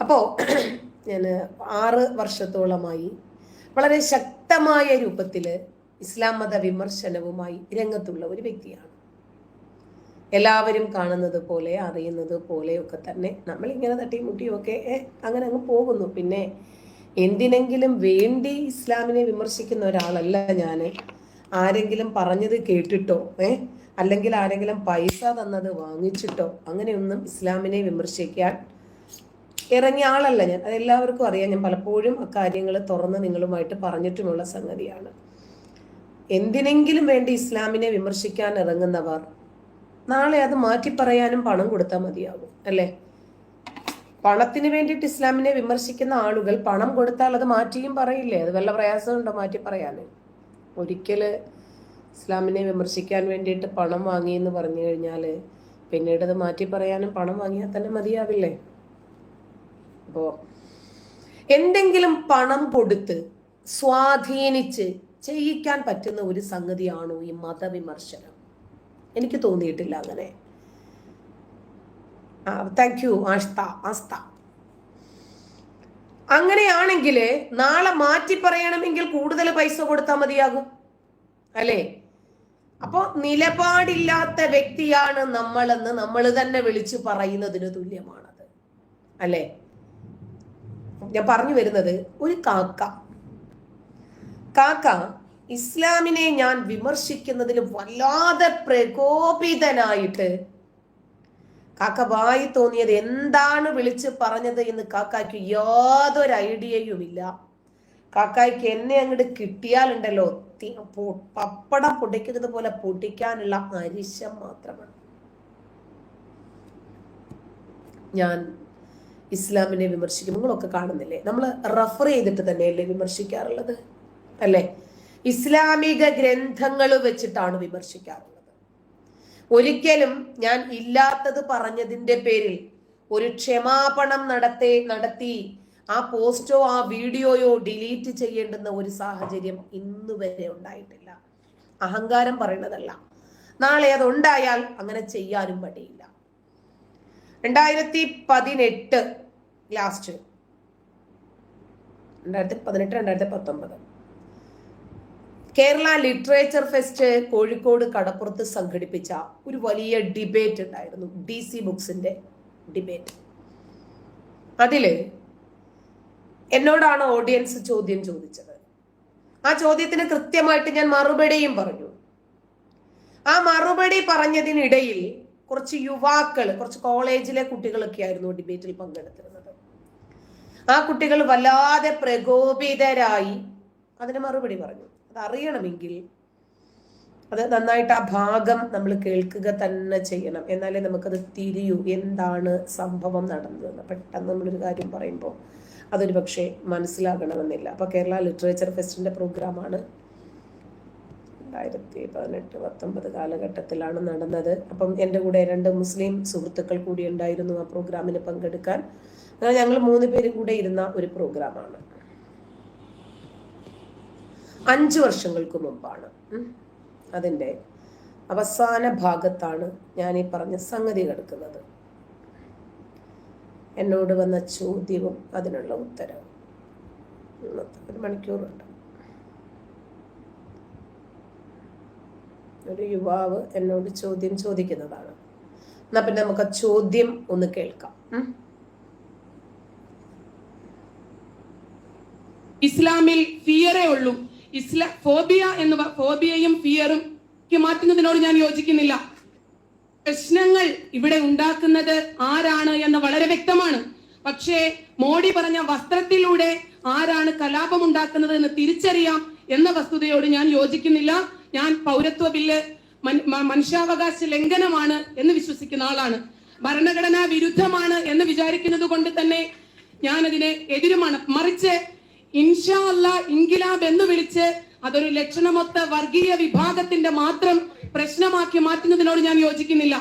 അപ്പോൾ ഞാൻ ആറ് വർഷത്തോളമായി വളരെ ശക്തമായ രൂപത്തിൽ ഇസ്ലാം മത വിമർശനവുമായി രംഗത്തുള്ള ഒരു വ്യക്തിയാണ്. എല്ലാവരും കാണുന്നത് പോലെ അറിയുന്നത് പോലെയൊക്കെ തന്നെ നമ്മൾ ഇങ്ങനെ തട്ടിയും അങ്ങനെ അങ്ങ് പോകുന്നു. പിന്നെ എന്തിനെങ്കിലും വേണ്ടി ഇസ്ലാമിനെ വിമർശിക്കുന്ന ഒരാളല്ല ഞാൻ ആരെങ്കിലും പറഞ്ഞത് കേട്ടിട്ടോ ഏ അല്ലെങ്കിൽ ആരെങ്കിലും പൈസ തന്നത് വാങ്ങിച്ചിട്ടോ അങ്ങനെയൊന്നും ഇസ്ലാമിനെ വിമർശിക്കാൻ ഇറങ്ങിയ ആളല്ല ഞാൻ. അത് എല്ലാവർക്കും അറിയാം. ഞാൻ പലപ്പോഴും അക്കാര്യങ്ങൾ തുറന്ന് നിങ്ങളുമായിട്ട് പറഞ്ഞിട്ടുമുള്ള സംഗതിയാണ്. എന്തിനെങ്കിലും വേണ്ടി ഇസ്ലാമിനെ വിമർശിക്കാൻ ഇറങ്ങുന്നവർ നാളെ അത് മാറ്റി പറയാനും പണം കൊടുത്താൽ മതിയാകും അല്ലേ? പണത്തിന് വേണ്ടിയിട്ട് ഇസ്ലാമിനെ വിമർശിക്കുന്ന ആളുകൾ പണം കൊടുത്താൽ അത് മാറ്റിയും പറയില്ലേ? അത് വല്ല പ്രയാസമുണ്ടോ മാറ്റി പറയാന് ഒരിക്കൽ ഇസ്ലാമിനെ വിമർശിക്കാൻ വേണ്ടിയിട്ട് പണം വാങ്ങി എന്ന് പറഞ്ഞു കഴിഞ്ഞാൽ പിന്നീട് അത് മാറ്റി പറയാനും പണം വാങ്ങിയാൽ തന്നെ മതിയാവില്ലേ? അപ്പോ എന്തെങ്കിലും പണം കൊടുത്ത് സ്വാധീനിച്ച് ചെയ്യിക്കാൻ പറ്റുന്ന ഒരു സംഗതിയാണോ ഈ മതവിമർശനം? എനിക്ക് തോന്നിയിട്ടില്ല അങ്ങനെ. Thank you Aastha Aastha. അങ്ങനെയാണെങ്കിൽ നാളെ മാറ്റി പറയണമെങ്കിൽ കൂടുതൽ പൈസ കൊടുത്താൽ മതിയാകും അല്ലേ? അപ്പോൾ നിലപാടില്ലാത്ത വ്യക്തിയാണ് നമ്മളെന്ന് നമ്മൾ തന്നെ വിളിച്ചു പറയുന്നതിന് തുല്യമാണത് അല്ലേ? ഞാൻ പറഞ്ഞു വരുന്നത് ഒരു കാക്ക. കാക്ക ഇസ്ലാമിനെ ഞാൻ വിമർശിക്കുന്നതിൽ വല്ലാതെ പ്രകോപിതനായിട്ട് കാക്ക വായി തോന്നിയത് എന്താണ് വിളിച്ച് പറഞ്ഞത് എന്ന് കാക്കയ്ക്ക് യാതൊരു ഐഡിയയുമില്ല. കാക്കയ്ക്ക് എന്നെ അങ്ങോട്ട് കിട്ടിയാലുണ്ടല്ലോ പപ്പടം പൊടിക്കുന്നത് പോലെ പൊടിക്കാനുള്ള അരിശം മാത്രമാണ്. ഞാൻ ഇസ്ലാമിനെ വിമർശിക്കുമ്പോൾ നിങ്ങളൊക്കെ കാണുന്നില്ലേ? നമ്മൾ റഫർ ചെയ്തിട്ട് തന്നെയല്ലേ വിമർശിക്കാറുള്ളത്? അല്ലേ? ഇസ്ലാമിക ഗ്രന്ഥങ്ങൾ വെച്ചിട്ടാണ് വിമർശിക്കാറുള്ളത്. ഒരിക്കലും ഞാൻ ഇല്ലാത്തത് പറഞ്ഞതിന്റെ പേരിൽ ഒരു ക്ഷമാപണം നടത്തി നടത്തി ആ പോസ്റ്റോ ആ വീഡിയോയോ ഡിലീറ്റ് ചെയ്യേണ്ടുന്ന ഒരു സാഹചര്യം ഇന്ന് വരെ ഉണ്ടായിട്ടില്ല. അഹങ്കാരം പറയുന്നതല്ല. നാളെ അതുണ്ടായാൽ അങ്ങനെ ചെയ്യാനും മടിയില്ല. രണ്ടായിരത്തി പതിനെട്ട് ലാസ്റ്റ് രണ്ടായിരത്തി പതിനെട്ട് രണ്ടായിരത്തി പത്തൊമ്പത് കേരള ലിറ്ററേച്ചർ ഫെസ്റ്റ് കോഴിക്കോട് കടപ്പുറത്ത് സംഘടിപ്പിച്ച ഒരു വലിയ ഡിബേറ്റ് ഉണ്ടായിരുന്നു. ഡി സി ബുക്സിന്റെ ഡിബേറ്റ് അതിൽ എന്നോടാണ് ഓഡിയൻസ് ചോദ്യം ചോദിച്ചത്. ആ ചോദ്യത്തിന് കൃത്യമായിട്ട് ഞാൻ മറുപടിയും പറഞ്ഞു. ആ മറുപടി പറഞ്ഞതിനിടയിൽ കുറച്ച് യുവാക്കൾ കുറച്ച് കോളേജിലെ കുട്ടികളൊക്കെ ആയിരുന്നു ഡിബേറ്റിൽ പങ്കെടുത്തിരുന്നത്. ആ കുട്ടികൾ വല്ലാതെ പ്രകോപിതരായി അതിന് മറുപടി പറഞ്ഞു. അത് അറിയണമെങ്കിൽ അത് നന്നായിട്ട് ആ ഭാഗം നമ്മൾ കേൾക്കുക തന്നെ ചെയ്യണം. എന്നാലേ നമുക്കത് തിരിയൂ. എന്താണ് സംഭവം നടന്നതെന്ന് പെട്ടെന്ന് നമ്മളൊരു കാര്യം പറയുമ്പോൾ അതൊരു പക്ഷേ മനസ്സിലാകണമെന്നില്ല. അപ്പോൾ കേരള ലിറ്ററേച്ചർ ഫെസ്റ്റിന്റെ പ്രോഗ്രാമാണ് രണ്ടായിരത്തി പതിനെട്ട് പത്തൊമ്പത് കാലഘട്ടത്തിലാണ് നടന്നത്. അപ്പം എന്റെ കൂടെ രണ്ട് മുസ്ലിം സുഹൃത്തുക്കൾ കൂടി ഉണ്ടായിരുന്നു ആ പ്രോഗ്രാമിന് പങ്കെടുക്കാൻ. അങ്ങനെ ഞങ്ങൾ മൂന്ന് പേരും കൂടെ ഇരുന്ന ഒരു പ്രോഗ്രാമാണ്. അഞ്ച് വർഷങ്ങൾക്ക് മുമ്പാണ്. അതിന്റെ അവസാന ഭാഗത്താണ് ഞാൻ ഈ പറഞ്ഞ സംഗതി കിടക്കുന്നത്. എന്നോട് വന്ന ചോദ്യവും അതിനുള്ള ഉത്തരവും. ഒരു മണിക്കൂറുണ്ട്. ഒരു യുവാവ് എന്നോട് ചോദ്യം ചോദിക്കുന്നതാണ്. എന്നാ പിന്നെ നമുക്ക് ചോദ്യം ഒന്ന് കേൾക്കാം. ഇസ്ലാമിൽ ഫിയറേ ഉള്ളൂ. ഇസ്ലാ ഫോബിയ എന്ന് ഫോബിയയും ഫിയറും മാറ്റുന്നതിനോട് ഞാൻ യോജിക്കുന്നില്ല. പ്രശ്നങ്ങൾ ഇവിടെ ഉണ്ടാക്കുന്നത് ആരാണ് എന്ന് വളരെ വ്യക്തമാണ്. പക്ഷേ മോഡി പറഞ്ഞ വസ്ത്രത്തിലൂടെ ആരാണ് കലാപം ഉണ്ടാക്കുന്നത് എന്ന് തിരിച്ചറിയാം എന്ന വസ്തുതയോട് ഞാൻ യോജിക്കുന്നില്ല. ഞാൻ പൗരത്വ ബില്ല് മനുഷ്യാവകാശ ലംഘനമാണ് എന്ന് വിശ്വസിക്കുന്ന ആളാണ്. ഭരണഘടനാ വിരുദ്ധമാണ് എന്ന് വിചാരിക്കുന്നത് കൊണ്ട് തന്നെ ഞാൻ അതിനെ എതിരുമാണ്. മറിച്ച് ഇൻഷാ അല്ല എന്ന് വിളിച്ച് അതൊരു ലക്ഷണമൊത്ത വർഗീയ വിഭാഗത്തിന്റെ മാത്രം പ്രശ്നമാക്കി മാറ്റുന്നതിനോട് ഞാൻ യോജിക്കുന്നില്ല.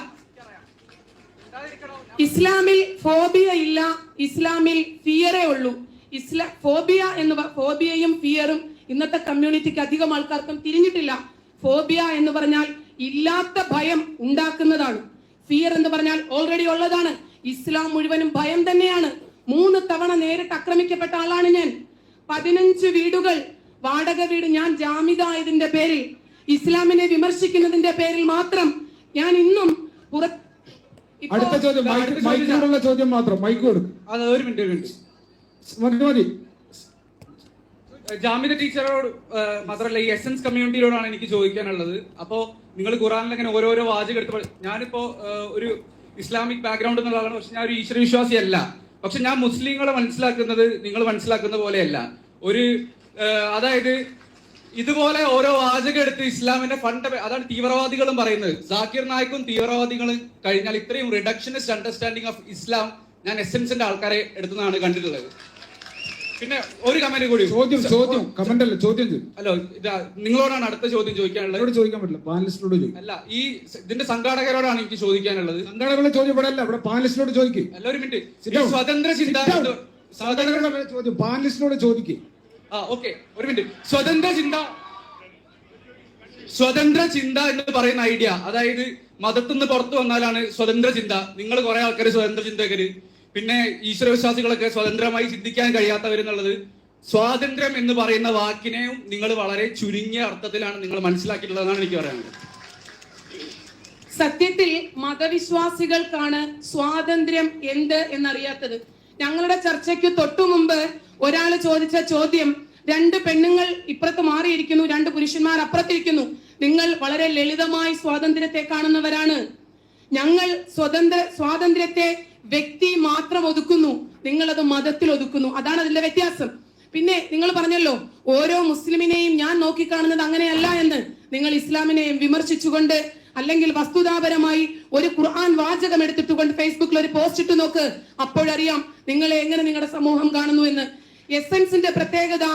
ഇസ്ലാമിൽ ഫോബിയ ഇല്ല ഇസ്ലാമിൽ ഫിയറേ ഉള്ളൂ. ഇസ്ലാ ഫോബിയ എന്ന് ഫോബിയയും ഫിയറും ഇന്നത്തെ കമ്മ്യൂണിറ്റിക്ക് അധികം ആൾക്കാർക്കും തിരിഞ്ഞിട്ടില്ല. ഫോബിയ എന്ന് പറഞ്ഞാൽ ഇല്ലാത്ത ഭയം ഉണ്ടാക്കുന്നതാണ്. ഫിയർ എന്ന് പറഞ്ഞാൽ ഓൾറെഡി ഉള്ളതാണ്. ഇസ്ലാം മുഴുവനും ഭയം തന്നെയാണ്. മൂന്ന് തവണ നേരിട്ട് ആക്രമിക്കപ്പെട്ട ആളാണ് ഞാൻ. പതിനഞ്ച് വീടുകൾ വാടക വീട് ഞാൻ ജാമിത ആയതിന്റെ പേരിൽ ഇസ്ലാമിനെ വിമർശിക്കുന്നതിന്റെ പേരിൽ മാത്രം ഞാൻ ഇന്നും അടുത്ത ചോദ്യം ചോദ്യം മാത്രം. മൈക്ക് കൊടുക്കും. അത് ഒരു മിനിറ്റ് ഒരു മിനിറ്റ്. മതി മതി. ജാമിദ ടീച്ചറോട് മാത്രമല്ല ഈ എസൻസ് കമ്മ്യൂണിറ്റിയോടാണ് എനിക്ക് ചോദിക്കാനുള്ളത്. അപ്പോ നിങ്ങൾ ഖുറാനിൽ ഇങ്ങനെ ഓരോരോ വാചകം എടുത്ത് ഞാനിപ്പോ ഒരു ഇസ്ലാമിക് ബാക്ക്ഗ്രൗണ്ട് എന്നുള്ളതാണ് പക്ഷെ ഞാൻ ഒരു ഈശ്വരവിശ്വാസി അല്ല പക്ഷെ ഞാൻ മുസ്ലിങ്ങളെ മനസ്സിലാക്കുന്നത് നിങ്ങൾ മനസ്സിലാക്കുന്ന പോലെയല്ല. ഒരു അതായത് ഇതുപോലെ ഓരോ വാചകം എടുത്ത് ഇസ്ലാമിന്റെ ഫണ്ട് അതാണ് തീവ്രവാദികളും പറയുന്നത്. സാക്കിർ നായിക്കും തീവ്രവാദികളും കഴിഞ്ഞാൽ ഇത്രയും റിഡക്ഷനിസ്റ്റ് അണ്ടർസ്റ്റാൻഡിങ് ഓഫ് ഇസ്ലാം ഞാൻ എസൻസിന്റെ ആൾക്കാരെ എടുത്തുനിന്നാണ് കണ്ടിട്ടുള്ളത്. പിന്നെ ഒരു കമന്റ് കൂടി. ചോദ്യം ചോദ്യം കമന്റ് അല്ല? ചോദ്യം ചെയ്യും ഹലോ ഇതാ നിങ്ങളോടാണ് അടുത്ത ചോദ്യം ചോദിക്കാനുള്ളത്. എന്നോട് ചോദിക്കാൻ പറ്റില്ല. പാനലിസ്റ്റിനോട് ചോദിക്കും. അല്ല ഈ ഇതിന്റെ സംഘാടകരോടാണ് എനിക്ക് ചോദിക്കാനുള്ളത്. സംഘാടകരുടെ ചോദ്യം ഇവിടെ അല്ല. ഇവിടെ പാനലിസ്റ്റിനോട് ചോദിക്കും. അല്ല ഒരു മിനിറ്റ് ഈ. സ്വതന്ത്ര ചിന്ത ചോദ്യം. പാനലിസ്റ്റിനോട് ചോദിക്കും. ആ ഓക്കെ ഒരു മിനിറ്റ് സ്വതന്ത്ര ചിന്ത സ്വതന്ത്ര ചിന്ത എന്ന് പറയുന്ന ഐഡിയ അതായത് മതത്തിൽ നിന്ന് പുറത്തു വന്നാലാണ് സ്വതന്ത്ര ചിന്ത. നിങ്ങൾ കുറെ ആൾക്കാർ സ്വതന്ത്ര ചിന്തകര്. പിന്നെ ഈശ്വരവിശ്വാസികളൊക്കെ സ്വതന്ത്രമായി ചിന്തിക്കാൻ കഴിയാത്തവരെന്നുള്ളത് സ്വാതന്ത്ര്യം എന്ന് പറയുന്ന വാക്കിനെയും നിങ്ങൾ വളരെ ചുരുങ്ങിയ അർത്ഥത്തിലാണ് നിങ്ങൾ മനസ്സിലാക്കിയിട്ടുള്ളതെന്നാണ് എനിക്ക് പറയാനുള്ളത്. സത്യത്തിൽ മതവിശ്വാസികൾക്കാണ് സ്വാതന്ത്ര്യം എന്ത് എന്നറിയാത്തത്. ഞങ്ങളുടെ ചർച്ചയ്ക്ക് തൊട്ടു മുമ്പ് ഒരാൾ ചോദിച്ച ചോദ്യം രണ്ട് പെണ്ണുങ്ങൾ ഇപ്പുറത്ത് മാറിയിരിക്കുന്നു രണ്ട് പുരുഷന്മാർ അപ്പുറത്തിരിക്കുന്നു. നിങ്ങൾ വളരെ ലളിതമായി സ്വാതന്ത്ര്യത്തെ കാണുന്നവരാണ്. ഞങ്ങൾ സ്വതന്ത്ര സ്വാതന്ത്ര്യത്തെ വ്യക്തി മാത്രം ഒതുക്കുന്നു. നിങ്ങൾ അത് മതത്തിൽ ഒതുക്കുന്നു. അതാണ് അതിന്റെ വ്യത്യാസം. പിന്നെ നിങ്ങൾ പറഞ്ഞല്ലോ ഓരോ മുസ്ലിമിനെയും ഞാൻ നോക്കിക്കാണുന്നത് അങ്ങനെയല്ല എന്ന്. നിങ്ങൾ ഇസ്ലാമിനെയും വിമർശിച്ചുകൊണ്ട് അല്ലെങ്കിൽ വസ്തുതാപരമായി ഒരു ഖുർആൻ വാചകം എടുത്തിട്ടുകൊണ്ട് ഫേസ്ബുക്കിൽ ഒരു പോസ്റ്റ് ഇട്ട് നോക്ക്. അപ്പോഴറിയാം നിങ്ങളെ എങ്ങനെ നിങ്ങളുടെ സമൂഹം കാണുന്നു എന്ന്. എസൻസിന്റെ പ്രത്യേകത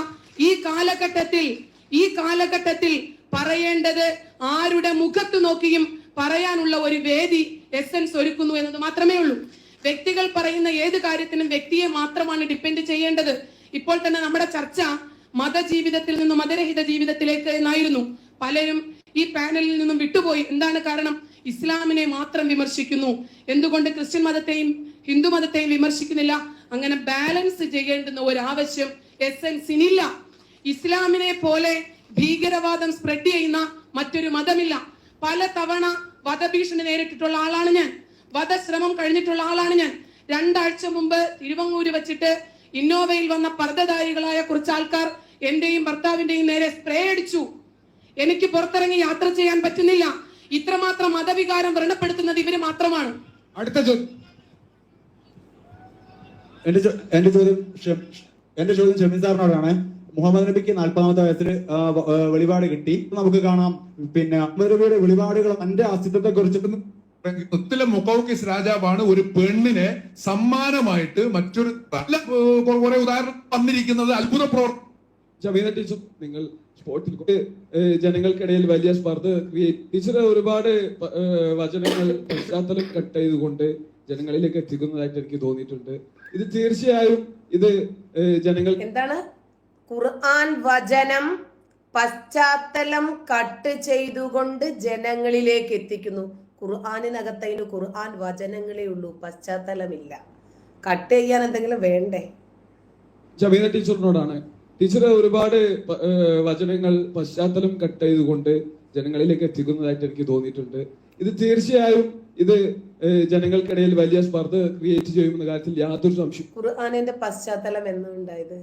ഈ കാലഘട്ടത്തിൽ ഈ കാലഘട്ടത്തിൽ പറയേണ്ടത് ആരുടെ മുഖത്ത് നോക്കിയും പറയാനുള്ള ഒരു വേദി എസൻസ് ഒരുക്കുന്നു എന്നത് മാത്രമേ ഉള്ളൂ. വ്യക്തികൾ പറയുന്ന ഏത് കാര്യത്തിനും വ്യക്തിയെ മാത്രമാണ് ഡിപ്പെൻഡ് ചെയ്യേണ്ടത്. ഇപ്പോൾ തന്നെ നമ്മുടെ ചർച്ച മതജീവിതത്തിൽ നിന്നും മതരഹിത ജീവിതത്തിലേക്ക് എന്നായിരുന്നു. പലരും ഈ പാനലിൽ നിന്നും വിട്ടുപോയി. എന്താണ് കാരണം? ഇസ്ലാമിനെ മാത്രം വിമർശിക്കുന്നു. എന്തുകൊണ്ട് ക്രിസ്ത്യൻ മതത്തെയും ഹിന്ദു മതത്തെയും വിമർശിക്കുന്നില്ല? അങ്ങനെ ബാലൻസ് ചെയ്യേണ്ടുന്ന ഒരു ആവശ്യം സിനില്ല ഇസ്ലാമിനെ പോലെ ഭീകരവാദം സ്പ്രെഡ് ചെയ്യുന്ന മറ്റൊരു മതമില്ല. പല തവണ വധഭീഷണി നേരിട്ടിട്ടുള്ള ആളാണ് ഞാൻ. വധശ്രമം കഴിഞ്ഞിട്ടുള്ള ആളാണ് ഞാൻ. രണ്ടാഴ്ച മുമ്പ് തിരുവങ്ങൂര് വെച്ചിട്ട് ഇന്നോവയിൽ വന്ന പർദ്ദധാരികളായ കുറച്ച് ആൾക്കാർ എന്റെയും ഭർത്താവിന്റെയും നേരെ സ്പ്രേ അടിച്ചു. എനിക്ക് പുറത്തിറങ്ങി യാത്ര ചെയ്യാൻ പറ്റുന്നില്ല. ഇത്രമാത്രം മതവികാരം വ്രണപ്പെടുത്തുന്നത് ഇവർ മാത്രമാണ്. അടുത്ത എന്റെ ചോദ്യം ഷെമിൻ എന്റെ ചോദ്യം സാറിനോടാണ്. മുഹമ്മദ് നബിക്ക് നാൽപ്പതാമത്തെ വയസ്സിൽ വെളിപാട് കിട്ടി. നമുക്ക് കാണാം. പിന്നെ വെളിപാടുകൾ തന്റെ അസ്തിത്വത്തെ കുറിച്ചിട്ട് മുത്തിലെ മുക്കൗക്കിസ് രാജാവാണ് ഒരു പെണ്ണിനെ സമ്മാനമായിട്ട് മറ്റൊരു നല്ല കുറെ ഉദാഹരണം വന്നിരിക്കുന്നത് അത്ഭുത പ്രവർത്തനം ടീച്ചർ നിങ്ങൾ സ്പോർട്ടിൽ ഏഹ് ജനങ്ങൾക്കിടയിൽ വലിയ സ്പർദ്ധ ക്രിയേറ്റ് ടീച്ചർ ഒരുപാട് വചനങ്ങൾ പശ്ചാത്തലം കട്ട് ചെയ്തുകൊണ്ട് ജനങ്ങളിലേക്ക് എത്തിക്കുന്നതായിട്ട് എനിക്ക് തോന്നിയിട്ടുണ്ട്. ഇത് തീർച്ചയായും ഇത് ജനങ്ങൾ എന്താണ്? ഖുർആൻ വചനം പശ്ചാത്തലം കട്ട് ചെയ്തുകൊണ്ട് ജനങ്ങളിലേക്ക് എത്തിക്കുന്നു. ഖുർആാനിനകത്തതിന് ഖുർആൻ വചനങ്ങളേ ഉള്ളൂ പശ്ചാത്തലമില്ല. കട്ട് ചെയ്യാൻ എന്തെങ്കിലും വേണ്ടേ? ജമീന ടീച്ചറിനോടാണ്. ടീച്ചർ ഒരുപാട് വചനങ്ങൾ പശ്ചാത്തലം കട്ട് ചെയ്തുകൊണ്ട് ജനങ്ങളിലേക്ക് എത്തിക്കുന്നതായിട്ട് എനിക്ക് തോന്നിയിട്ടുണ്ട്. ഇത് തീർച്ചയായും ഇത് ജനങ്ങൾക്കിടയിൽ വലിയ സ്പർദ്ധ ക്രിയേറ്റ് ചെയ്യുമെന്ന കാര്യത്തിൽ യാതൊരു സംശയം. ഖുർആാനിന്റെ പശ്ചാത്തലം എന്നുണ്ടായത്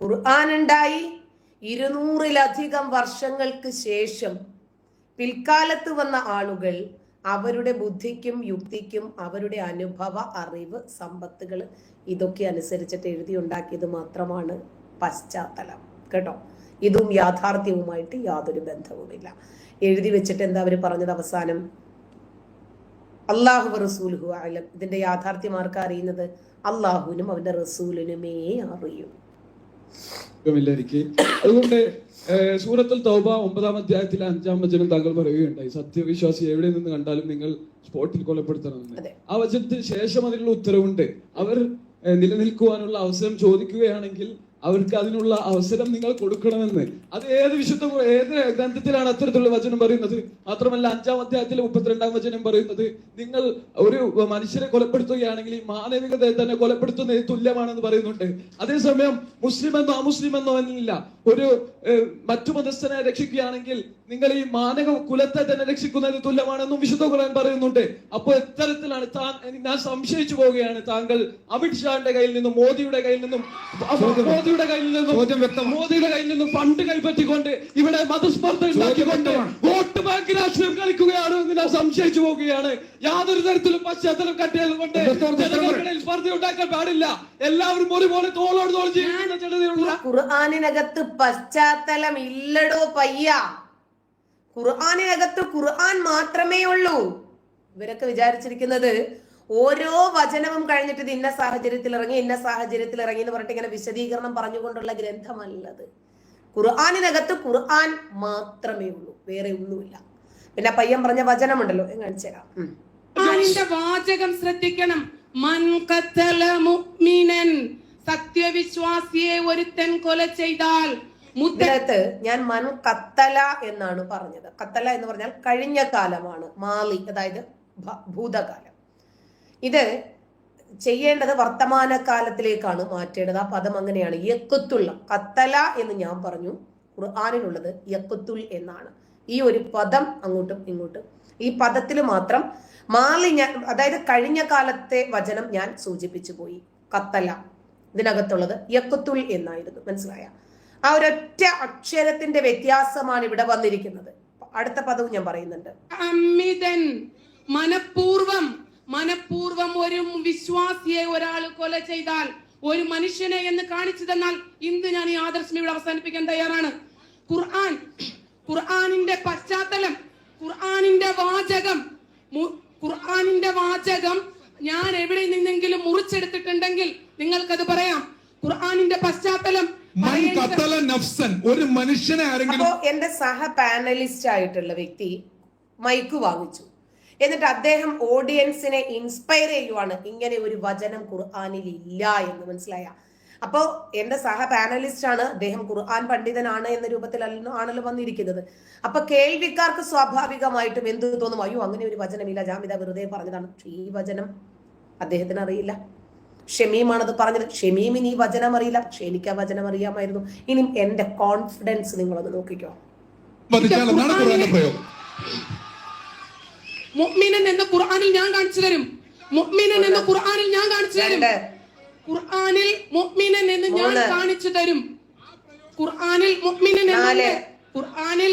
ഖുർആൻ ഉണ്ടായി ഇരുന്നൂറിലധികം വർഷങ്ങൾക്ക് ശേഷം പിൽക്കാലത്ത് വന്ന ആളുകൾ അവരുടെ ബുദ്ധിക്കും യുക്തിക്കും അവരുടെ അനുഭവ അറിവ് സമ്പത്തുകൾ ഇതൊക്കെ അനുസരിച്ചിട്ട് എഴുതി ഉണ്ടാക്കിയത് മാത്രമാണ് പശ്ചാത്തലം. കേട്ടോ? ഇതും യാഥാർത്ഥ്യവുമായിട്ട് യാതൊരു ബന്ധവുമില്ല. എഴുതി വെച്ചിട്ട് എന്താ അവർ പറഞ്ഞത് അവസാനം? അള്ളാഹു റസൂൽഹു അലം. ഇതിന്റെ യാഥാർത്ഥ്യം ആർക്കാ അറിയുന്നത്? അള്ളാഹുവിനും അവന്റെ റസൂലിനുമേ അറിയൂ. ഇല്ല അതുകൊണ്ട് സൂറത്തിൽ തൗബ ഒമ്പതാം അധ്യായത്തിൽ അഞ്ചാം വചനം താങ്കൾ പറയുകയുണ്ടായി. സത്യവിശ്വാസി എവിടെ നിന്ന് കണ്ടാലും നിങ്ങൾ സ്പോട്ടിൽ കൊലപ്പെടുത്തണമെന്ന് ആ വചനത്തിന് ശേഷം അതിനുള്ള ഉത്തരവുണ്ട്. അവർ നിലനിൽക്കുവാനുള്ള അവസരം ചോദിക്കുകയാണെങ്കിൽ അവർക്ക് അതിനുള്ള അവസരം നിങ്ങൾ കൊടുക്കണമെന്ന്. അത് ഏത് വിശുദ്ധ ഏത് ഗ്രന്ഥത്തിലാണ് അത്തരത്തിലുള്ള വചനം പറയുന്നത്? മാത്രമല്ല അഞ്ചാം അധ്യായത്തിലെ മുപ്പത്തിരണ്ടാം വചനം പറയുന്നത് നിങ്ങൾ ഒരു മനുഷ്യരെ കൊലപ്പെടുത്തുകയാണെങ്കിൽ മാനവികതയെ തന്നെ കൊലപ്പെടുത്തുന്നത് തുല്യമാണെന്ന് പറയുന്നുണ്ട്. അതേസമയം മുസ്ലിം എന്നോ അമുസ്ലിം എന്നോ എന്നില്ല ഒരു മറ്റു മതസ്ഥനെ രക്ഷിക്കുകയാണെങ്കിൽ നിങ്ങൾ ഈ മാനക കുലത്തെ തന്നെ രക്ഷിക്കുന്നത് തുല്യമാണെന്നും വിശുദ്ധ ഖുർആൻ പറയുന്നുണ്ട് അപ്പോൾ ഇത്തരത്തിലാണ് താൻ ഞാൻ സംശയിച്ചു പോവുകയാണ് താങ്കൾ അമിത്ഷാന്റെ കയ്യിൽ നിന്നും മോദിയുടെ കയ്യിൽ നിന്നും മോദിയുടെ കയ്യിൽ നിന്നും. മോദിയുടെ കയ്യിൽ നിന്നും ഫണ്ട് കൈപ്പറ്റിക്കൊണ്ട് ഇവിടെ മതസ്പർദ്ധ ഉണ്ടാക്കിക്കൊണ്ട്. വോട്ട് ബാങ്ക് രാഷ്ട്രീയം കളിക്കുകയാണ് എന്ന് ഞാൻ സംശയിച്ചു പോവുകയാണ് യാതൊരു തരത്തിലും പശ്ചാത്തലം കട്ടിയത് കൊണ്ട്. ജനങ്ങൾക്കിടയിൽ സ്പർദ്ധ ഉണ്ടാക്കാൻ പാടില്ല എല്ലാവരും ഒരുപോലെ തോളോട് തോൾ ജീവിക്കുന്ന ജനതയുള്ള ഖുർആാനിനകത്ത് പശ്ചാത്തലം ഇല്ലടോ പയ്യ ഖുർആാനിനകത്ത് ഖുർആൻ മാത്രമേ ഉള്ളൂ. ഇവരൊക്കെ വിചാരിച്ചിരിക്കുന്നത് ഓരോ വചനവും കഴിഞ്ഞിട്ട് ഇത് ഇന്ന സാഹചര്യത്തിൽ ഇറങ്ങി ഇന്ന സാഹചര്യത്തിൽ ഇറങ്ങി എന്ന് പറഞ്ഞിട്ട് ഇങ്ങനെ വിശദീകരണം പറഞ്ഞുകൊണ്ടുള്ള ഗ്രന്ഥമല്ലത്. ഖുർആാനിനകത്ത് ഖുർആൻ മാത്രമേ ഉള്ളൂ വേറെ ഒന്നുമില്ല. പിന്നെ പയ്യൻ പറഞ്ഞ വചനമുണ്ടല്ലോ. വാചകം ശ്രദ്ധിക്കണം. സത്യവിശ്വാസിയെ ഒരുത്തൻ കൊല ചെയ്താൽ ഇതിനകത്ത് ഞാൻ മൻ കത്തല എന്നാണ് പറഞ്ഞത്. കത്തല എന്ന് പറഞ്ഞാൽ കഴിഞ്ഞ കാലമാണ്. മാലി അതായത് ഭൂതകാലം. ഇത് ചെയ്യേണ്ടത് വർത്തമാന കാലത്തിലേക്കാണ് മാറ്റേണ്ടത്. ആ പദം അങ്ങനെയാണ്. യക്കത്തുള്ള കത്തല എന്ന് ഞാൻ പറഞ്ഞു. ഖുർആാനിലുള്ളത് യക്കത്തുൽ എന്നാണ്. ഈ ഒരു പദം അങ്ങോട്ടും ഇങ്ങോട്ടും. ഈ പദത്തിൽ മാത്രം മാലി ഞാൻ അതായത് കഴിഞ്ഞ കാലത്തെ വചനം ഞാൻ സൂചിപ്പിച്ചു പോയി. കത്തല. ഇതിനകത്തുള്ളത് യക്കത്തുൽ എന്നായിരുന്നു. മനസ്സിലായ? ആ ഒരൊറ്റ അക്ഷരത്തിന്റെ വ്യത്യാസമാണ് ഇവിടെ വന്നിരിക്കുന്നത്. അടുത്ത പദവും ഞാൻ പറയുന്നുണ്ട്. അമിതൻ മനഃപൂർവം മനഃപൂർവം ഒരു വിശ്വാസിയെ ഒരാൾ കൊല ചെയ്താൽ ഒരു മനുഷ്യനെ എന്ന് കാണിച്ചു തന്നാൽ ഇന്ന് ഞാൻ ഈ ആദർശം ഇവിടെ അവസാനിപ്പിക്കാൻ തയ്യാറാണ്. ഖുർആൻ ഖുർആാനിന്റെ പശ്ചാത്തലം ഖുർആാനിന്റെ വാചകം ഖുർആാനിന്റെ വാചകം ഞാൻ എവിടെ നിന്നെങ്കിലും മുറിച്ചെടുത്തിട്ടുണ്ടെങ്കിൽ നിങ്ങൾക്കത് പറയാം. ഖുർആാനിന്റെ പശ്ചാത്തലം ഒരു മനുഷ്യനെ ആരെങ്കിലും എന്റെ സഹ പാനലിസ്റ്റ് ആയിട്ടുള്ള വ്യക്തി മൈക്ക് വാങ്ങിച്ചു. എന്നിട്ട് അദ്ദേഹം ഓഡിയൻസിനെ ഇൻസ്പയർ ചെയ്യുവാണ്. ഇങ്ങനെ ഒരു വചനം ഖുർആാനിൽ ഇല്ല എന്ന് മനസ്സിലായ. അപ്പോ എന്റെ സഹ പാനലിസ്റ്റ് ആണ്. അദ്ദേഹം ഖുർആൻ പണ്ഡിതനാണ് എന്ന രൂപത്തിൽ ആണല്ലോ വന്നിരിക്കുന്നത്. അപ്പൊ കേൾവിക്കാർക്ക് സ്വാഭാവികമായിട്ടും എന്ത് തോന്നും? അയ്യോ അങ്ങനെ ഒരു വചനമില്ല. ജാമിത വെറുതെ പറഞ്ഞതാണ്. പക്ഷെ ഈ വചനം അദ്ദേഹത്തിന് അറിയില്ല. ഷമീമാണത് പറഞ്ഞത്. ഷമീമിന് ഈ വചനം അറിയില്ല. പക്ഷെ എനിക്ക് ആ വചനം അറിയാമായിരുന്നു. ഇനി എന്റെ കോൺഫിഡൻസ് നിങ്ങളൊന്ന് നോക്കിക്കോ. മുഅ്മിനൻ എന്ന ഖുർആനിൽ ഞാൻ കാണിച്ചു തരും. മുഅ്മിനൻ എന്ന ഖുർആനിൽ ഞാൻ കാണിച്ചു തരും. ഖുർആനിൽ മുഅ്മിനൻ എന്ന് ഞാൻ. കാണിച്ചു തരും. ഖുർആനിൽ മുഅ്മിനൻ നാല്. ഖുർആനിൽ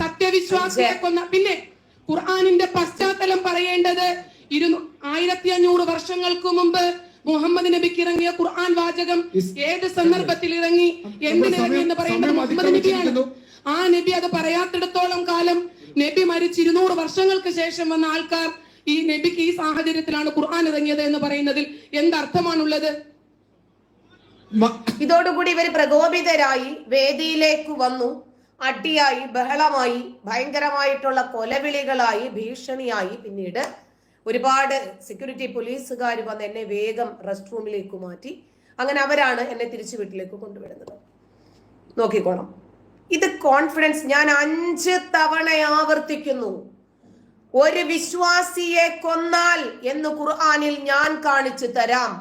സത്യവിശ്വാസിയെ കൊന്ന പിന്നെ ഖുർആനിന്റെ പശ്ചാത്തലം പറയേണ്ടത് ഇരുന്നൂ ആയിരത്തി അഞ്ഞൂറ് വർഷങ്ങൾക്ക് മുമ്പ് മുഹമ്മദ് നബിക്ക് ഇറങ്ങിയ ഖുർആൻ വാചകം ഏത് സന്ദർഭത്തിൽ ഇറങ്ങി? എന്തിനിറങ്ങി എന്ന് പറയുന്നത് മുഹമ്മദ് നബിയാണ്. ആ നബി അത് പറയാത്തിടത്തോളം കാലം നബി മരിച്ച് ഇരുന്നൂറ് വർഷങ്ങൾക്ക് ശേഷം വന്ന ആൾക്കാർ ഈ നബിക്ക് ഈ സാഹചര്യത്തിലാണ് ഖുർആൻ ഇറങ്ങിയത് എന്ന് പറയുന്നതിൽ എന്തർത്ഥമാണുള്ളത്? ഇതോടുകൂടി ഇവർ പ്രകോപിതരായി വേദിയിലേക്ക് വന്നു. അടിയായി ബഹളമായി ഭയങ്കരമായിട്ടുള്ള കൊലവിളികളായി ഭീഷണിയായി പിന്നീട് ഒരുപാട് സെക്യൂരിറ്റി പോലീസുകാർ വന്ന് എന്നെ വേഗം റെസ്റ്റ് റൂമിലേക്ക് മാറ്റി. അങ്ങനെ അവരാണ് എന്നെ തിരിച്ചു വീട്ടിലേക്ക് കൊണ്ടുവരുന്നത്. നോക്കിക്കോണം. ഇത് കോൺഫിഡൻസ് ഞാൻ അഞ്ച് തവണ ആവർത്തിക്കുന്നു. ഒരു വിശ്വാസിയെ കൊന്നാൽ എന്ന് ഖുർആാനിൽ ഞാൻ കാണിച്ചു തരാം.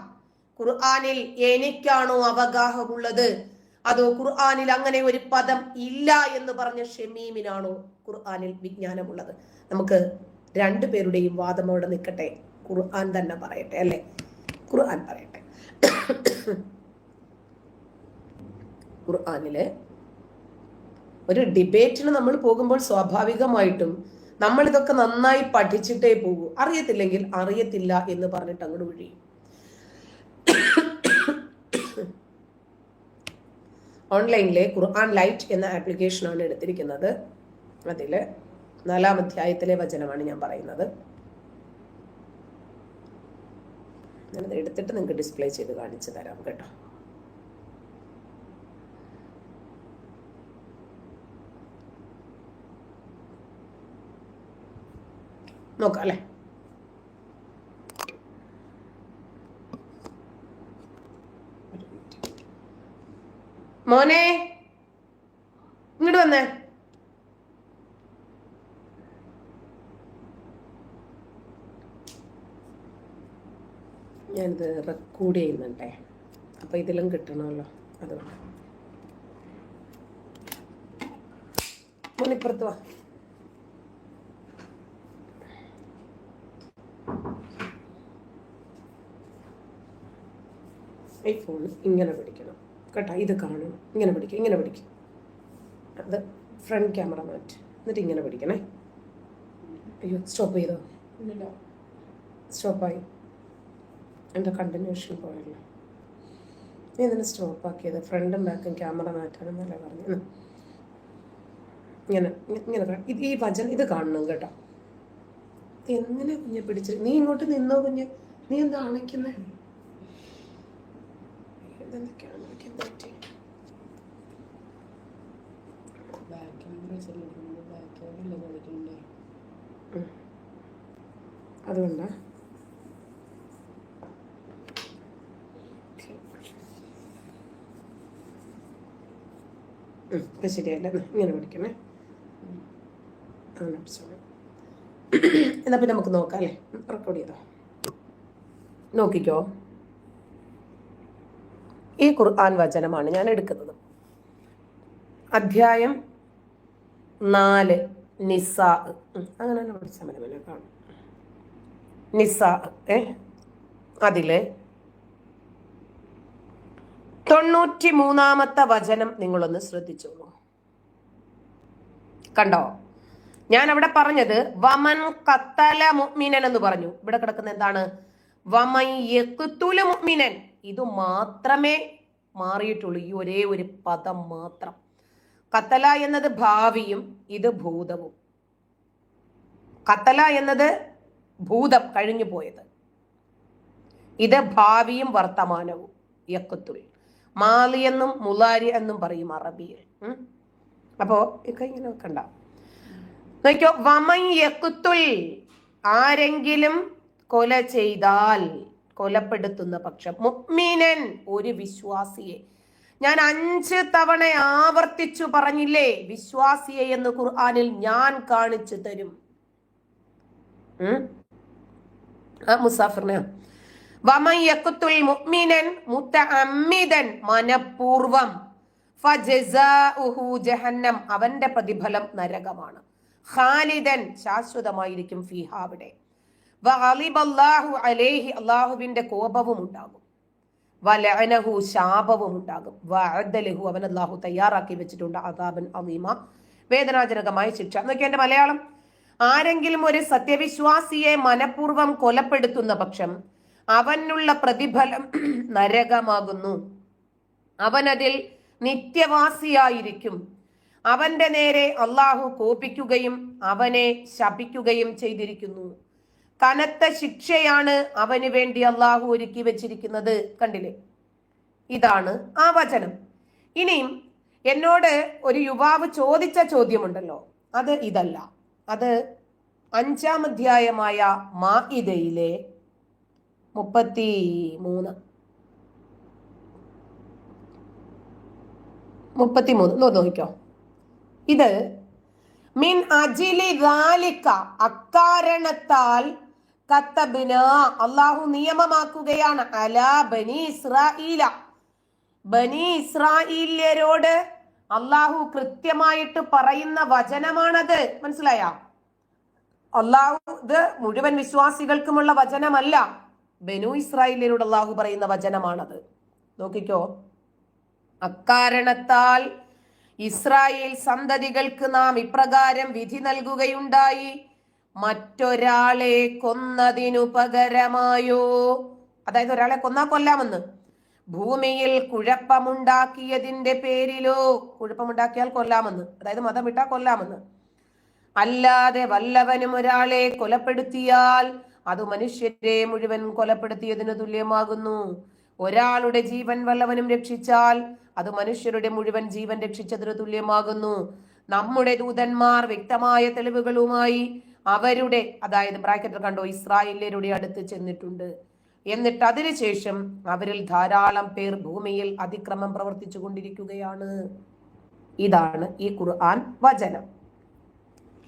ഖുർആാനിൽ എനിക്കാണോ അവഗാഹമുള്ളത്? അതോ ഖുർആാനിൽ അങ്ങനെ ഒരു പദം ഇല്ല എന്ന് പറഞ്ഞ ഷമീമിനാണോ ഖുർആാനിൽ വിജ്ഞാനമുള്ളത്? നമുക്ക് രണ്ടുപേരുടെയും വാദം അവിടെ നിൽക്കട്ടെ. ഖുർആൻ തന്നെ പറയട്ടെ അല്ലേ? ഖുർആൻ പറയട്ടെ. ഖുർആാനിലെ ഒരു ഡിബേറ്റിന് നമ്മൾ പോകുമ്പോൾ സ്വാഭാവികമായിട്ടും നമ്മൾ ഇതൊക്കെ നന്നായി പഠിച്ചിട്ടേ പോകൂ. അറിയത്തില്ലെങ്കിൽ അറിയത്തില്ല എന്ന് പറഞ്ഞിട്ട് അങ്ങോട്ട് ഒഴിയും ഓൺലൈനിലെ ഖുർആൻ ലൈറ്റ് എന്ന ആപ്ലിക്കേഷനാണ് എടുത്തിരിക്കുന്നത്. അതിൽ നാലാം അധ്യായത്തിലെ വചനമാണ് ഞാൻ പറയുന്നത്. ഞാനത് എടുത്തിട്ട് നിങ്ങൾക്ക് ഡിസ്പ്ലേ ചെയ്ത് കാണിച്ചു തരാം കേട്ടോ. നോക്കാം അല്ലേ? മോനെ ഇങ്ങോട്ട് വന്നേ. ഞാനിത് റെക്കോർഡ് ചെയ്യുന്നുണ്ടേ. അപ്പോൾ ഇതിലും കിട്ടണമല്ലോ അതുകൊണ്ട്. മുനിപ്പുറത്ത് വാ. ഈ ഫോൺ ഇങ്ങനെ പിടിക്കണം. കേട്ടോ ഇത് കാണണം. ഇങ്ങനെ പിടിക്കും ഇങ്ങനെ പിടിക്കും. അത് ഫ്രണ്ട് ക്യാമറ മാറ്റ്. എന്നിട്ട് ഇങ്ങനെ പിടിക്കണേ. അയ്യോ സ്റ്റോപ്പ് ചെയ്തോ? സ്റ്റോപ്പായി എന്റെ കണ്ടിന്യൂഷൻ പോയല്ലോ. നീ ഇതിന് സ്റ്റോപ്പാക്കിയത് ഫ്രണ്ടും ബാക്കും ക്യാമറ മാറ്റാനെന്നല്ലേ പറഞ്ഞു. ഇങ്ങനെ ഇങ്ങ- ഇങ്ങനെ ഇത് ഈ വചനം ഇത് കാണണം കേട്ടോ. എങ്ങനെ കുഞ്ഞെ പിടിച്ച്? നീ ഇങ്ങോട്ട് നിന്നോ കുഞ്ഞ്? നീ എന്താ അണയ്ക്കുന്നേ? പറ്റി. അതുകൊണ്ടാ? ഇപ്പൊ ശരിയല്ല ഇങ്ങനെ പിടിക്കണേ. അങ്ങനെ പിടിച്ചോളൂ. എന്നാ പിന്നെ നമുക്ക് നോക്കാം അല്ലേ? റെക്കോർഡ് ചെയ്തോ? നോക്കിക്കോ. ഈ ഖുർആൻ വചനമാണ് ഞാൻ എടുക്കുന്നത്. അധ്യായം നാല് നിസാ. അങ്ങനെ തന്നെ പഠിച്ചാൽ മതി നിസാ ഏ? അതിൽ തൊണ്ണൂറ്റി മൂന്നാമത്തെ വചനം നിങ്ങളൊന്ന് ശ്രദ്ധിച്ചോളൂ. കണ്ടോ? ഞാൻ അവിടെ പറഞ്ഞത് വമൻ കത്തല മുഅ്മിനൻ എന്ന് പറഞ്ഞു. ഇവിടെ കിടക്കുന്ന എന്താണ്? വമൻ മുഅ്മിനൻ. ഇത് മാത്രമേ മാറിയിട്ടുള്ളൂ. ഈ ഒരേ ഒരു പദം മാത്രം. കത്തല എന്നത് ഭാവിയും ഇത് ഭൂതവും. കത്തല എന്നത് ഭൂതം കഴിഞ്ഞു പോയത്. ഇത് ഭാവിയും വർത്തമാനവും. യക്കത്തുൽ മാലി എന്നും മുലാരി എന്നും പറയും അറബിയിൽ. അപ്പോ ഇക്ക ഇങ്ങനെ വെക്കണ്ട. നോക്കിയോ വമൻ യക്കുത്തുൽ ആരെങ്കിലും കൊല ചെയ്താൽ കൊലപ്പെടുത്തുന്ന പക്ഷം മുക്മീനൻ ഒരു വിശ്വാസിയെ. ഞാൻ അഞ്ച് തവണ ആവർത്തിച്ചു പറഞ്ഞില്ലേ വിശ്വാസിയെ എന്ന് ഖുർആാനിൽ ഞാൻ കാണിച്ചു തരും? ആ മുസാഫിറിനെ. യഖ്തുൽ മുഅ്മിനൻ മുതഅമ്മിദൻ മനഃപൂർവം ജഹന്നം അവന്റെ പ്രതിഫലം നരകമാണ്. ഖാലിദൻ ശാശ്വതമായിരിക്കും ഫിഹ അവിടെ. വഅലിബല്ലാഹു അലൈഹി അല്ലാഹുവിന്റെ കോപവും ഉണ്ടാകും. വലഅനഹു ശാപവും ഉണ്ടാകും. വഅദലഹു അവൻ അല്ലാഹു തയ്യാറാക്കി വെച്ചിട്ടുണ്ട് അതാബൻ അലീമ വേദനാജനകമായ ശിക്ഷ. എന്നൊക്കെ എന്റെ മലയാളം. ആരെങ്കിലും ഒരു സത്യവിശ്വാസിയെ മനഃപൂർവം കൊലപ്പെടുത്തുന്ന പക്ഷം അവനുള്ള പ്രതിഫലം നരകമാകുന്നു. അവനതിൽ നിത്യവാസിയായിരിക്കും. അവന്റെ നേരെ അള്ളാഹു കോപിക്കുകയും അവനെ ശപിക്കുകയും ചെയ്തിരിക്കുന്നു. കനത്ത ശിക്ഷയാണ് അവന് വേണ്ടി അള്ളാഹു ഒരുക്കി വെച്ചിരിക്കുന്നത്. കണ്ടില്ലേ? ഇതാണ് ആ വചനം. ഇനിയും എന്നോട് ഒരു യുവാവ് ചോദിച്ച ചോദ്യമുണ്ടല്ലോ. അത് ഇതല്ല. അത് അഞ്ചാം അധ്യായമായ മാഇദയിലെ മുപ്പത്തി മൂന്ന് മുപ്പത്തി മൂന്ന് നോക്കിക്കോ. ഇത് മിൻ അജിലി ഗാലിക്ക അക്കാരണത്താൽ കത്തബിന അള്ളാഹു നിയമമാക്കുകയാണ്. അലാ ബനി ഇസ്രായില ബനി ഇസ്രായേല്യരോട് അള്ളാഹു കൃത്യമായിട്ട് പറയുന്ന വചനമാണത്. മനസ്സിലായ? അള്ളാഹു ഇത് മുഴുവൻ വിശ്വാസികൾക്കുമുള്ള വചനമല്ല. ബനു ഇസ്രായേലിനോട് അള്ളാഹു പറയുന്ന വചനമാണത്. നോക്കിക്കോ. അക്കാരണത്താൽ ഇസ്രായേൽ സന്തതികൾക്ക് നാം ഇപ്രകാരം വിധി നൽകുകയുണ്ടായി. മറ്റൊരാളെ കൊന്നതിനു പകരമായോ? അതായത് ഒരാളെ കൊന്നാ കൊല്ലാമെന്ന്. ഭൂമിയിൽ കുഴപ്പമുണ്ടാക്കിയതിന്റെ പേരിലോ? കുഴപ്പമുണ്ടാക്കിയാൽ കൊല്ലാമെന്ന്. അതായത് മതം വിട്ടാ കൊല്ലാമെന്ന്. അല്ലാതെ വല്ലവനും ഒരാളെ കൊലപ്പെടുത്തിയാൽ അത് മനുഷ്യരെ മുഴുവൻ കൊലപ്പെടുത്തിയതിന് തുല്യമാകുന്നു. ഒരാളുടെ ജീവൻ വല്ലവനും രക്ഷിച്ചാൽ അത് മനുഷ്യരുടെ മുഴുവൻ ജീവൻ രക്ഷിച്ചതിന് തുല്യമാകുന്നു. നമ്മുടെ ദൂതന്മാർ വ്യക്തമായ തെളിവുകളുമായി അവരുടെ അതായത് ബ്രാക്കറ്റ് കണ്ടോ ഇസ്രായേലിയരുടെ അടുത്ത് ചെന്നിട്ടുണ്ട്. എന്നിട്ട് അതിനുശേഷം അവരിൽ ധാരാളം പേർ ഭൂമിയിൽ അതിക്രമം പ്രവർത്തിച്ചു കൊണ്ടിരിക്കുകയാണ്. ഇതാണ് ഈ ഖുർആൻ വചനം.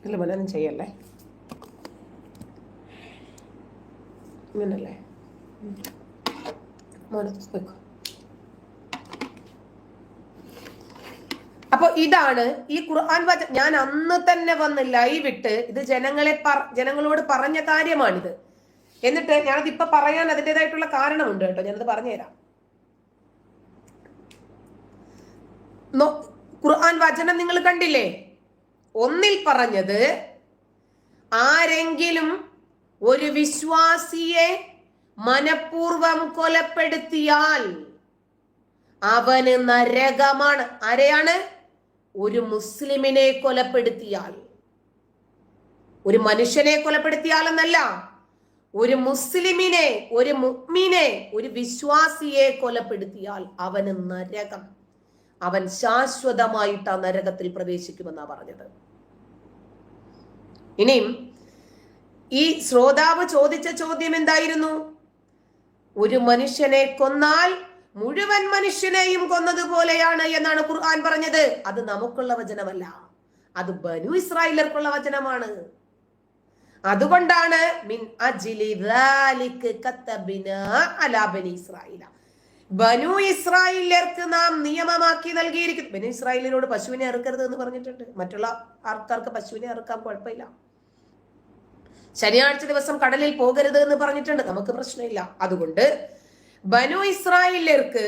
ഇതിൽ മനനം ചെയ്യല്ലേ? ഇങ്ങനല്ലേ? ഉം. മോനെ അപ്പൊ ഇതാണ് ഈ ഖുർആൻ വച ഞാൻ അന്ന് തന്നെ വന്ന് ലൈവ് ഇട്ട് ഇത് ജനങ്ങളെ ജനങ്ങളോട് പറഞ്ഞ കാര്യമാണിത്. എന്നിട്ട് ഞാനത് ഇപ്പൊ പറയാൻ അതിന്റെതായിട്ടുള്ള കാരണമുണ്ട് കേട്ടോ. ഞാനത് പറഞ്ഞുതരാം. ഖുർആൻ വചനം നിങ്ങൾ കണ്ടില്ലേ? ഒന്നിൽ പറഞ്ഞത് ആരെങ്കിലും ഒരു വിശ്വാസിയെ മനഃപൂർവം കൊലപ്പെടുത്തിയാൽ അവന് നരകമാണ്. ആരെയാണ്? ഒരു മുസ്ലിമിനെ കൊലപ്പെടുത്തിയാൽ ഒരു മനുഷ്യനെ കൊലപ്പെടുത്തിയാലെന്നല്ല ഒരു മുസ്ലിമിനെ ഒരു മുഗ്മിനെ ഒരു വിശ്വാസിയെ കൊലപ്പെടുത്തിയാൽ അവന് നരകം അവൻ ശാശ്വതമായിട്ട് ആ നരകത്തിൽ പ്രവേശിക്കുമെന്നാ പറഞ്ഞത്. ഇനിയും ഈ ശ്രോതാവ് ചോദിച്ച ചോദ്യം എന്തായിരുന്നു? ഒരു മനുഷ്യനെ കൊന്നാൽ മുഴുവൻ മനുഷ്യനെയും കൊന്നതുപോലെയാണ് എന്നാണ് ഖുർആൻ പറഞ്ഞത്. അത് നമുക്കുള്ള വചനമല്ല. അത് ബനു ഇസ്രായേലർക്കുള്ള വചനമാണ്. അതുകൊണ്ടാണ് മിൻ അജിലി അലാ ബനു ഇസ്രായേലർക്ക് നാം നിയമമാക്കി നൽകിയിരിക്കുന്നു. ബനു ഇസ്രായേലിനോട് പശുവിനെ അറുക്കരുത് എന്ന് പറഞ്ഞിട്ടുണ്ട്. മറ്റുള്ള ആൾക്കാർക്ക് പശുവിനെ അറുക്കാൻ കുഴപ്പമില്ല. ശനിയാഴ്ച ദിവസം കടലിൽ പോകരുത് എന്ന് പറഞ്ഞിട്ടുണ്ട്. നമുക്ക് പ്രശ്നമില്ല. അതുകൊണ്ട് ബനു ഇസ്രായേലർക്ക്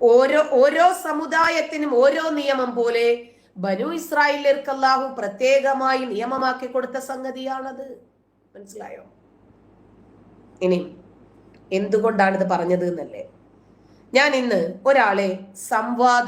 ഓരോ ഓരോ സമുദായത്തിനും ഓരോ നിയമം പോലെ ബനു ഇസ്രായേലർക്ക് അല്ലാഹു പ്രത്യേകമായി നിയമമാക്കി കൊടുത്ത സംഗതിയാണത്. മനസ്സിലായോ? ഇനി എന്തുകൊണ്ടാണ് ഇത് പറഞ്ഞത് എന്നല്ലേ? ഞാൻ ഇന്ന് ഒരാളെ സംവാദ